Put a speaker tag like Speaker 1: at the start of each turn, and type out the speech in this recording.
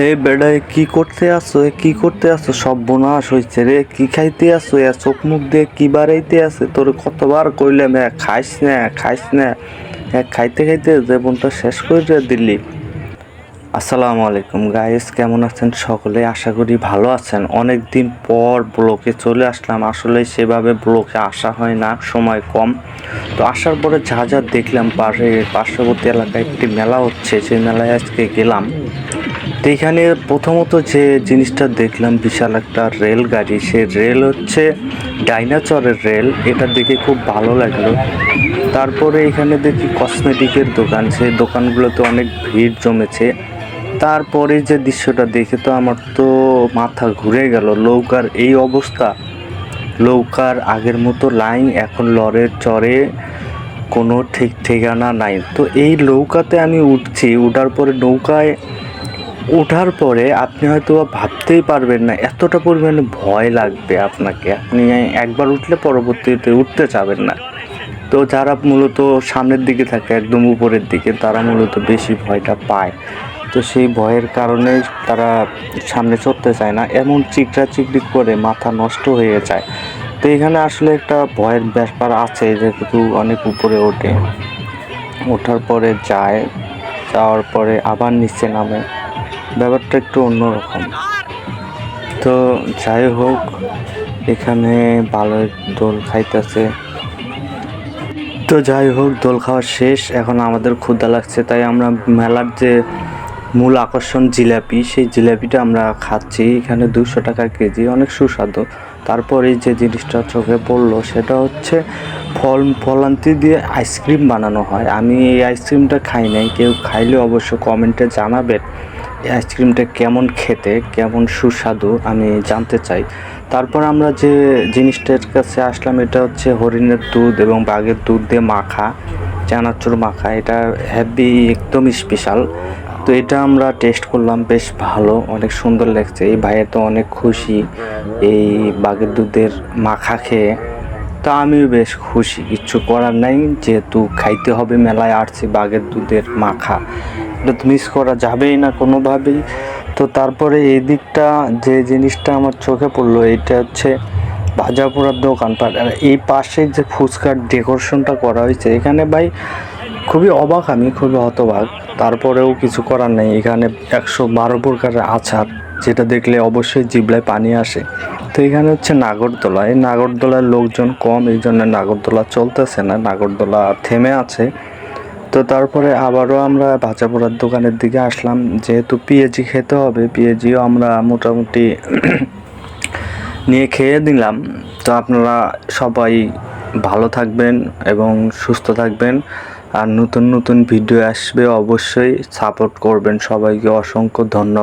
Speaker 1: এই বেড়ায় কি করতে আসো, এ কি করতে আসো? সব বোনাস হয়েছে রে, কি খাইতে আসো? এ চোখ মুখ দিয়ে কি বাড়াইতে আছে তোর কতবার কইলাম, এ খাইস না খাইস না। এ খাইতে খাইতে জীবনটা শেষ করে দিলি। আসসালামু আলাইকুম গাইস কেমন আছেন সকলে? আশা করি ভালো আছেন। অনেক দিন পর ব্লকে চলে আসলাম। আসলে সেভাবে ব্লকে আসা হয় না, সময় কম। তো আসার পরে যা যা দেখলাম, পাশে পার্শ্ববর্তী এলাকায় একটি মেলা হচ্ছে। সেই মেলায় আজকে গেলাম। তো এখানে প্রথমত যে জিনিসটা দেখলাম, বিশাল একটা রেলগাড়ি। সে রেল হচ্ছে ডাইনাচরের রেল। এটা দেখে খুব ভালো লাগল। তারপরে এখানে দেখি কসমেটিকের দোকান। সেই দোকানগুলোতে অনেক ভিড় জমেছে। তারপরে যে দৃশ্যটা দেখে তো আমার তো মাথা ঘুরে গেল। নৌকার এই অবস্থা। নৌকার আগের মতো লাইন, এখন লরের চরে কোনো ঠিক ঠিকানা নাই। তো এই নৌকাতে আমি উঠছি। উঠার পরে নৌকায় ওঠার পরে আপনি হয়তো ভাবতেই পারবেন না, এতটা পরিমাণে ভয় লাগবে আপনাকে। আপনি একবার উঠলে পরবর্তীতে উঠতে চাবেন না। তো যারা মূলত সামনের দিকে থাকে, একদম উপরের দিকে, তারা মূলত বেশি ভয়টা পায়। তো সেই ভয়ের কারণে তারা সামনে চড়তে চায় না, এমন চিকরা চিকরি করে মাথা নষ্ট হয়ে যায়। তো এখানে আসলে একটা ভয়ের ব্যাপার আছে, যেহেতু অনেক উপরে ওঠে। ওঠার পরে যায়, যাওয়ার পরে আবার নিচে নামে। ব্যাপারটা একটু অন্যরকম। তো যাই হোক, এখানে ভালো দোল খাইতেছে। তো যাই হোক, দোল খাওয়া শেষ। এখন আমাদের ক্ষুদা লাগছে, তাই আমরা মেলার যে মূল আকর্ষণ জিলাপি, সেই জিলাপিটা আমরা খাচ্ছি। এখানে দুশো টাকা কেজি, অনেক সুস্বাদু। তারপরে যে জিনিসটা চোখে পড়ল, সেটা হচ্ছে ফল, ফলান্তি দিয়ে আইসক্রিম বানানো হয়। আমি এই আইসক্রিমটা খাই নাই, কেউ খাইলে অবশ্য কমেন্টে জানাবেন। আইসক্রিমটা কেমন খেতে, কেমন সুস্বাদু আমি জানতে চাই। তারপর আমরা যে জিনিসটার কাছে আসলাম, এটা হচ্ছে হরিণের দুধ এবং বাঘের দুধ দিয়ে মাখা, চানাচুর মাখা। এটা হ্যাভি একদম স্পেশাল তো এটা আমরা টেস্ট করলাম, বেশ ভালো, অনেক সুন্দর লাগছে। এই ভাইয়ের তো অনেক খুশি এই বাঘের দুধের মাখা খেয়ে। তা আমিও বেশ খুশি কিচ্ছু করার নাই, যেহেতু খাইতে হবে মেলায় আসছি বাঘের দুধের মাখা। এটা মিস করা যাবেই না কোনোভাবেই। তো তারপরে এই দিকটা যে জিনিসটা আমার চোখে পড়ল, এটা হচ্ছে ভাজা পোড়ার দোকানপাট। আর এই পাশে যে ফুচকার ডেকোরেশনটা করা হয়েছে, এখানে ভাই খুবই অবাক আমি, খুবই হতবাক। তারপরেও কিছু করার নেই। এখানে একশো বারো প্রকারের আচার, যেটা দেখলে অবশ্যই জিবলায় পানি আসে। তো এখানে হচ্ছে নাগরদোলা। এই নাগরদোলার লোকজন কম, এই জন্য নাগরদোলা চলতেছে না। নাগরদোলা থেমে আছে। তো তারপরে আবারও আমরা ভাজা পোড়ার দোকানের দিকে আসলাম। যেহেতু পিএজি খেতে হবে পিএজিও আমরা মোটামুটি নিয়ে খেয়ে দিলাম তো আপনারা সবাই ভালো থাকবেন এবং সুস্থ থাকবেন। আর নতুন নতুন ভিডিও আসবে অবশ্যই সাপোর্ট করবেন। সবাইকে অসংখ্য ধন্যবাদ।